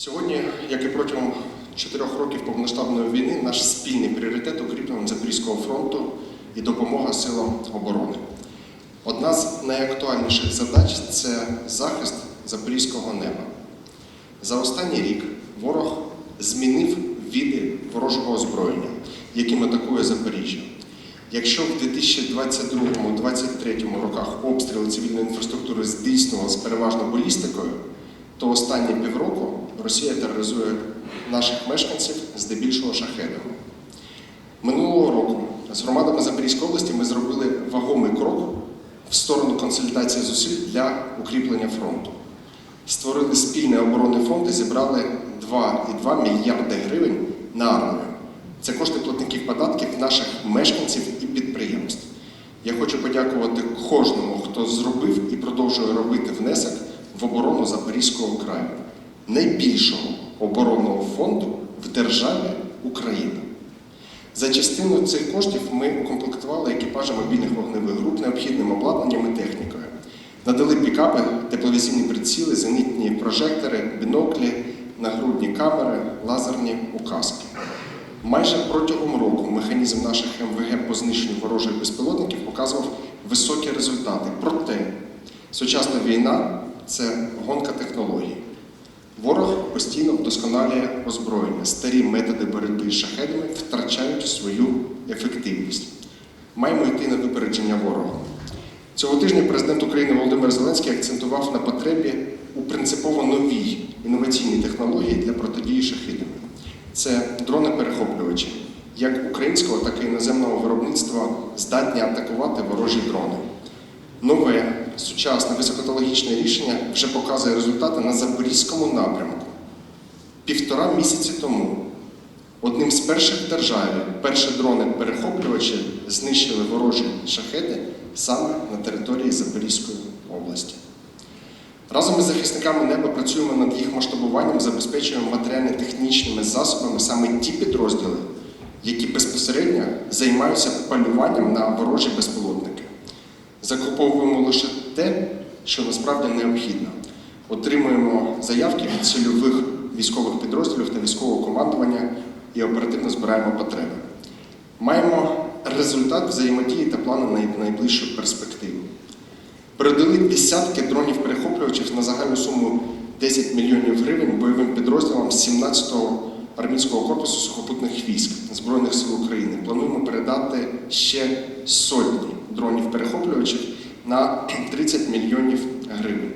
Сьогодні, як і протягом чотирьох років повноштабної війни, наш спільний пріоритет укріплення Запорізького фронту і допомога силам оборони. Одна з найактуальніших задач це захист запорізького неба. За останній рік ворог змінив види ворожого озброєння, яким атакує Запоріжжя. Якщо в 2022-2023 роках обстріли цивільної інфраструктури здійснювалися переважно балістикою, то останні півроку Росія тероризує наших мешканців здебільшого шахедами. Минулого року з громадами Запорізької області ми зробили вагомий крок в сторону консолідації зусиль для укріплення фронту. Створили спільний оборонний фонд і зібрали 2,2 мільярди гривень на армію. Це кошти платників податків наших мешканців і підприємств. Я хочу подякувати кожному, хто зробив і продовжує робити внесок в оборону Запорізького краю, найбільшого оборонного фонду в державі Україна. За частину цих коштів ми укомплектували екіпажі мобільних вогневих груп необхідним обладнанням і технікою. Надали пікапи, тепловізійні приціли, зенітні прожектори, біноклі, нагрудні камери, лазерні указки. Майже протягом року механізм наших МВГ по знищенню ворожих безпілотників показував високі результати. Проте сучасна війна це гонка технологій. Ворог постійно вдосконалює озброєння. Старі методи боротьби з шахедами втрачають свою ефективність. Маємо йти на випередження ворога. Цього тижня президент України Володимир Зеленський акцентував на потребі у принципово новій інноваційній технології для протидії шахедам. Це дрони-перехоплювачі, як українського, так і іноземного виробництва здатні атакувати ворожі дрони. Нове сучасне високотехнологічне рішення вже показує результати на Запорізькому напрямку. Півтора місяці тому одним з перших в державі перші дрони-перехоплювачі знищили ворожі шахеди саме на території Запорізької області. Разом із захисниками неба працюємо над їх масштабуванням, забезпечуємо матеріально-технічними засобами саме ті підрозділи, які безпосередньо займаються полюванням на ворожі безпілотники. Закуповуємо лише те, що насправді необхідно. Отримуємо заявки від цільових військових підрозділів та військового командування і оперативно збираємо потреби. Маємо результат взаємодії та плани на найближчу перспективу. Передали десятки дронів-перехоплювачів на загальну суму 10 мільйонів гривень бойовим підрозділам 17-го армійського корпусу сухопутних військ Збройних сил України. Плануємо передати ще сотні дронів-перехоплювачів на 30 мільйонів гривень.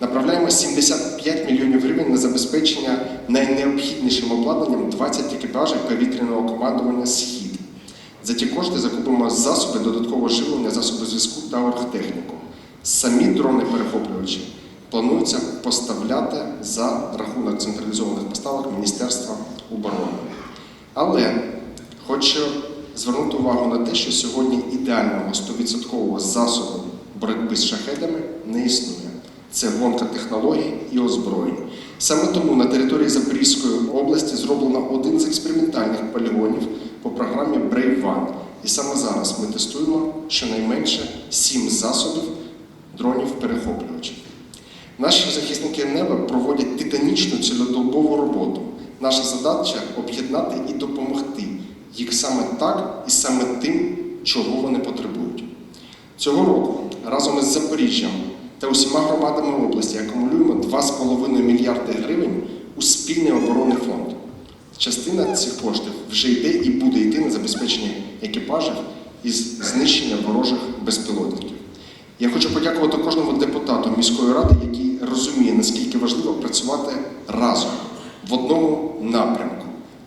Направляємо 75 мільйонів гривень на забезпечення найнеобхіднішим обладнанням 20 екіпажів повітряного командування Схід. За ті кошти закупимо засоби додаткового живлення, засоби зв'язку та оргтехніку. Самі дрони-перехоплювачі планується поставляти за рахунок централізованих поставок Міністерства оборони. Але хочу звернути увагу на те, що сьогодні ідеального 100% засобу боротьби з шахедами не існує. Це гонка технологій і озброєнь. Саме тому на території Запорізької області зроблено один з експериментальних полігонів по програмі Brave One. І саме зараз ми тестуємо щонайменше сім засобів дронів-перехоплювачів. Наші захисники неба проводять титанічну цілодобову роботу. Наша задача об'єднати і допомогти їх саме так і саме тим, чого вони потребують. Цього року разом із Запоріжжям та усіма громадами області акумулюємо 2,5 мільярди гривень у спільний оборонний фонд. Частина цих коштів вже йде і буде йти на забезпечення екіпажів із знищення ворожих безпілотників. Я хочу подякувати кожному депутату міської ради, який розуміє, наскільки важливо працювати разом в одному напрямку.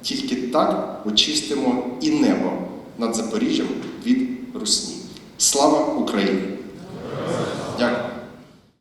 Тільки так очистимо і небо над Запоріжжям від русні. Слава Україні!